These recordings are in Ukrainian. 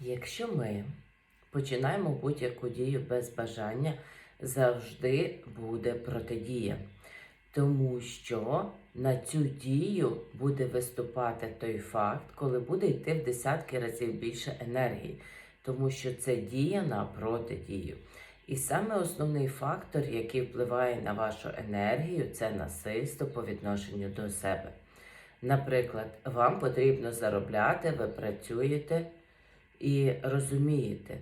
Якщо ми починаємо будь-яку дію без бажання, завжди буде протидія. Тому що на цю дію буде виступати той факт, коли буде йти в десятки разів більше енергії, тому що це дія на протидію. І саме основний фактор, який впливає на вашу енергію, це насильство по відношенню до себе. Наприклад, вам потрібно заробляти, ви працюєте і розумієте,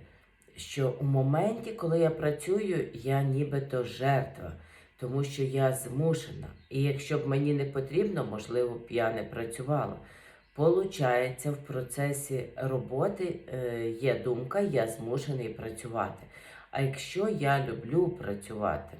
що у моменті, коли я працюю, я нібито жертва, тому що я змушена. І якщо б мені не потрібно, можливо, б я не працювала. Получається, в процесі роботи е, є думка, я змушений працювати. А якщо я люблю працювати,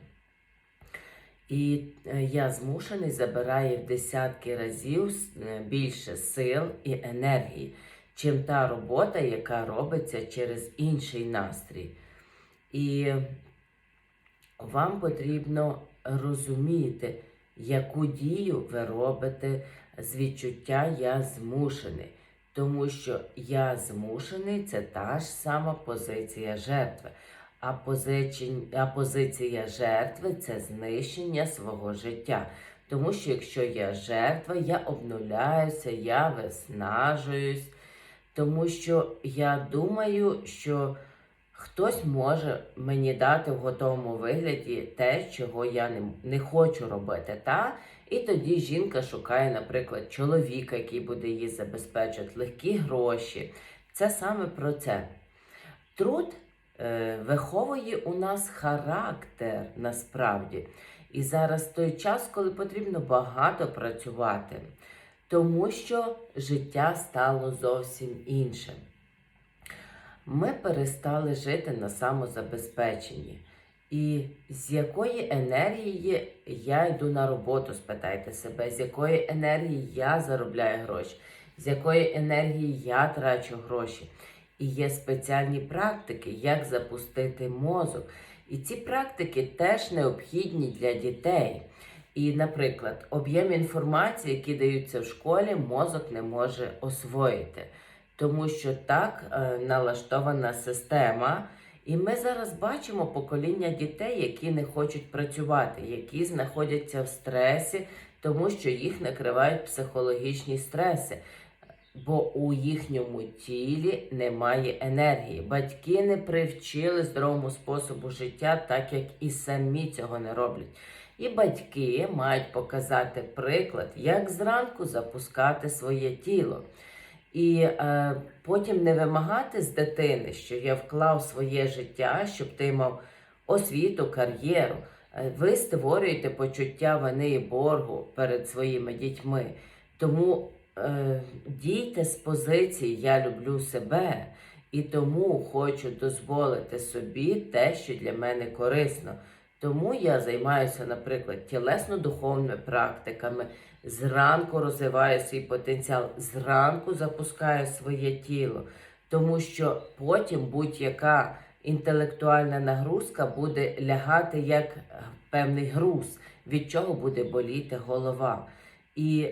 і е, я змушений забирає в десятки разів е, більше сил і енергії, чим та робота, яка робиться через інший настрій. І вам потрібно розуміти, яку дію ви робите з відчуття я змушений. Тому що я змушений це та ж сама позиція жертви. А, позичин- а позиція жертви це знищення свого життя. Тому що якщо я жертва, я обнуляюся, я виснажуюсь, тому що я думаю, що хтось може мені дати в готовому вигляді те, чого я не, не хочу робити. Та? І тоді жінка шукає, наприклад, чоловіка, який буде її забезпечувати, легкі гроші. Це саме про це. Труд е, виховує у нас характер насправді. І зараз той час, коли потрібно багато працювати, тому що життя стало зовсім іншим. Ми перестали жити на самозабезпеченні. І з якої енергії я йду на роботу, спитайте себе, з якої енергії я заробляю гроші, з якої енергії я трачу гроші. І є спеціальні практики, як запустити мозок. І ці практики теж необхідні для дітей. І, наприклад, об'єм інформації, які даються в школі, мозок не може освоїти, тому що так е, налаштована система. І ми зараз бачимо покоління дітей, які не хочуть працювати, які знаходяться в стресі, тому що їх накривають психологічні стреси, бо у їхньому тілі немає енергії. Батьки не привчили здоровому способу життя, так як і самі цього не роблять. І батьки мають показати приклад, як зранку запускати своє тіло. І е, потім не вимагати з дитини, що я вклав своє життя, щоб ти мав освіту, кар'єру. Е, Ви створюєте почуття вини і боргу перед своїми дітьми. Тому е, дійте з позиції Я люблю себе і тому хочу дозволити собі те, що для мене корисно. Тому я займаюся, наприклад, тілесно-духовними практиками. Зранку розвиваю свій потенціал, зранку запускаю своє тіло, тому що потім будь-яка інтелектуальна нагрузка буде лягати як певний груз, від чого буде боліти голова. І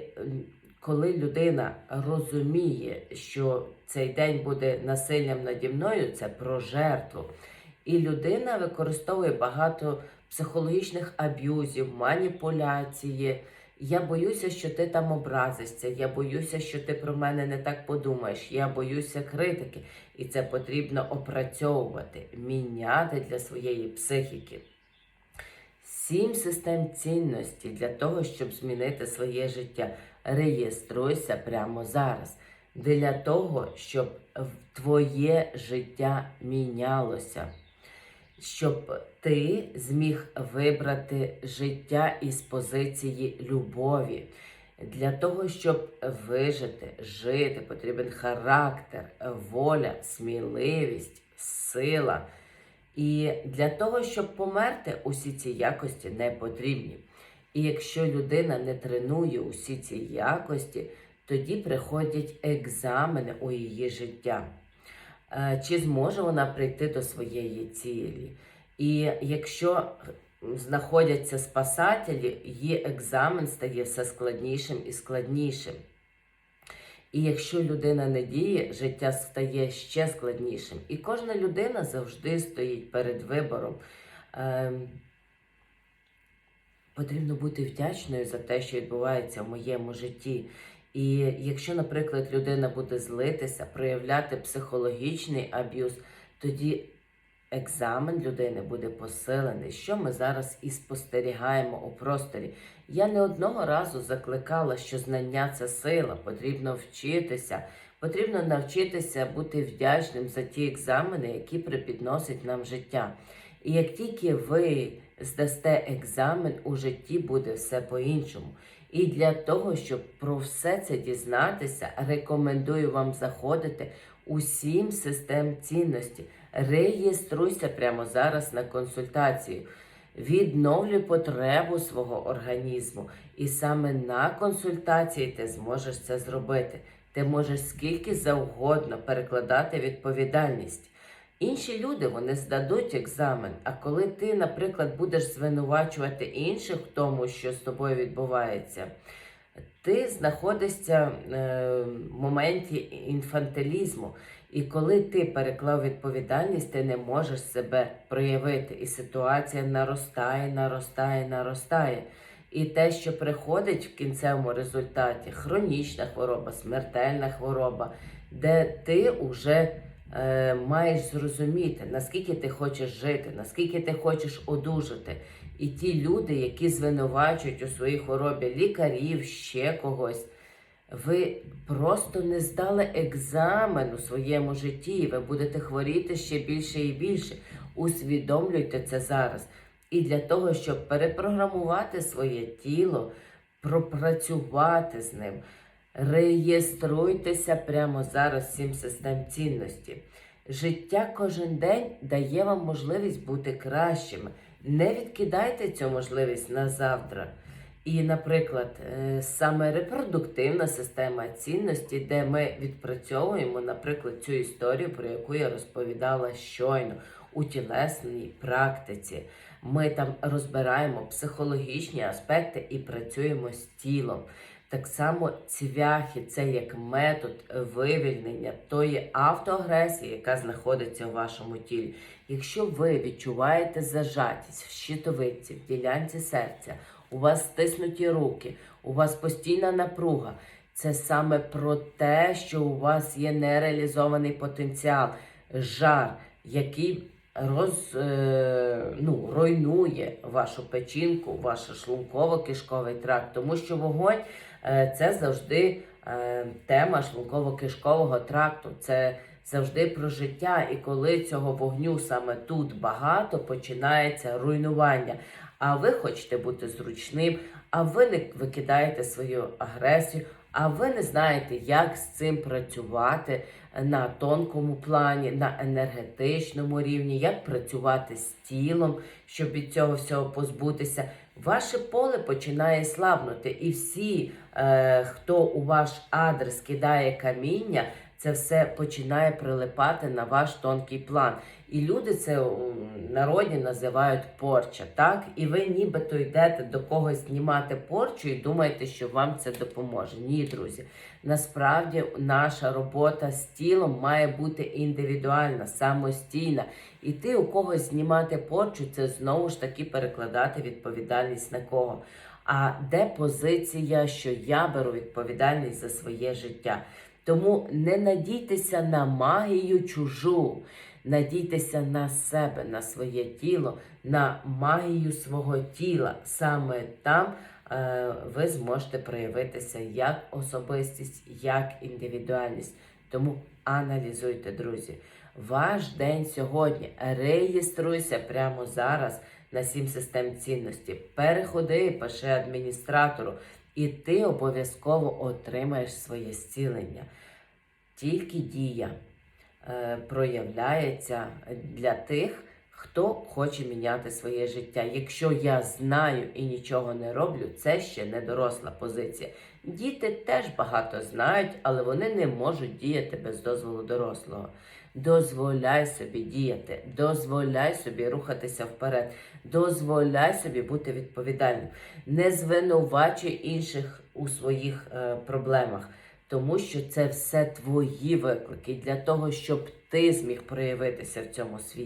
коли людина розуміє, що цей день буде насиллям наді мною, це про жертву. І людина використовує багато психологічних аб'юзів, маніпуляції. Я боюся, що ти там образишся. Я боюся, що ти про мене не так подумаєш. Я боюся критики. І це потрібно опрацьовувати, міняти для своєї психіки. Сім систем цінності для того, щоб змінити своє життя. Реєструйся прямо зараз. Для того, щоб твоє життя мінялося щоб ти зміг вибрати життя із позиції любові. Для того, щоб вижити, жити, потрібен характер, воля, сміливість, сила. І для того, щоб померти, усі ці якості не потрібні. І якщо людина не тренує усі ці якості, тоді приходять екзамени у її життя. Е, чи зможе вона прийти до своєї цілі. І якщо знаходяться спасателі, її екзамен стає все складнішим і складнішим. І якщо людина не діє, життя стає ще складнішим. І кожна людина завжди стоїть перед вибором. Ем, потрібно бути вдячною за те, що відбувається в моєму житті. І якщо, наприклад, людина буде злитися, проявляти психологічний аб'юз, тоді екзамен людини буде посилений, що ми зараз і спостерігаємо у просторі. Я не одного разу закликала, що знання це сила, потрібно вчитися, потрібно навчитися бути вдячним за ті екзамени, які припідносить нам життя. І як тільки ви здасте екзамен, у житті буде все по-іншому. І для того, щоб про все це дізнатися, рекомендую вам заходити у сім систем цінності. Реєструйся прямо зараз на консультацію. Відновлюй потребу свого організму. І саме на консультації ти зможеш це зробити. Ти можеш скільки завгодно перекладати відповідальність. Інші люди вони здадуть екзамен. А коли ти, наприклад, будеш звинувачувати інших в тому, що з тобою відбувається, ти знаходишся е, в моменті інфантилізму. І коли ти переклав відповідальність, ти не можеш себе проявити. І ситуація наростає, наростає, наростає. І те, що приходить в кінцевому результаті, хронічна хвороба, смертельна хвороба, де ти вже е, маєш зрозуміти, наскільки ти хочеш жити, наскільки ти хочеш одужати. І ті люди, які звинувачують у своїй хворобі лікарів, ще когось, ви просто не здали екзамен у своєму житті, ви будете хворіти ще більше і більше. Усвідомлюйте це зараз. І для того, щоб перепрограмувати своє тіло, пропрацювати з ним, реєструйтеся прямо зараз всім систем цінності. Життя кожен день дає вам можливість бути кращими. Не відкидайте цю можливість на завтра. І, наприклад, е, саме репродуктивна система цінності, де ми відпрацьовуємо, наприклад, цю історію, про яку я розповідала щойно у тілесній практиці. Ми там розбираємо психологічні аспекти і працюємо з тілом. Так само цвяхи це як метод вивільнення тої автоагресії, яка знаходиться у вашому тілі. Якщо ви відчуваєте зажатість в щитовидці, в ділянці серця, у вас стиснуті руки, у вас постійна напруга, це саме про те, що у вас є нереалізований потенціал, жар, який роз, е, ну, руйнує вашу печінку, ваш шлунково-кишковий тракт, тому що вогонь е, це завжди е, тема шлунково-кишкового тракту. Це завжди про життя. І коли цього вогню саме тут багато, починається руйнування. А ви хочете бути зручним, а ви не викидаєте свою агресію, а ви не знаєте, як з цим працювати на тонкому плані, на енергетичному рівні, як працювати з тілом, щоб від цього всього позбутися. Ваше поле починає слабнути, і всі, е, хто у ваш адрес кидає каміння, це все починає прилипати на ваш тонкий план. І люди це у народі називають порча, так? І ви нібито йдете до когось знімати порчу і думаєте, що вам це допоможе. Ні, друзі. Насправді наша робота з тілом має бути індивідуальна, самостійна. І ти у когось знімати порчу, це знову ж таки перекладати відповідальність на кого. А де позиція, що я беру відповідальність за своє життя? Тому не надійтеся на магію чужу, надійтеся на себе, на своє тіло, на магію свого тіла. Саме там е, ви зможете проявитися як особистість, як індивідуальність. Тому аналізуйте, друзі. Ваш день сьогодні. Реєструйся прямо зараз на сім систем цінності. Переходи, пиши адміністратору, і ти обов'язково отримаєш своє зцілення. Тільки дія е, проявляється для тих, хто хоче міняти своє життя. Якщо я знаю і нічого не роблю, це ще не доросла позиція. Діти теж багато знають, але вони не можуть діяти без дозволу дорослого. Дозволяй собі діяти, дозволяй собі рухатися вперед, дозволяй собі бути відповідальним. Не звинувачуй інших у своїх е, проблемах. тому що це все твої виклики для того, щоб ти зміг проявитися в цьому світі.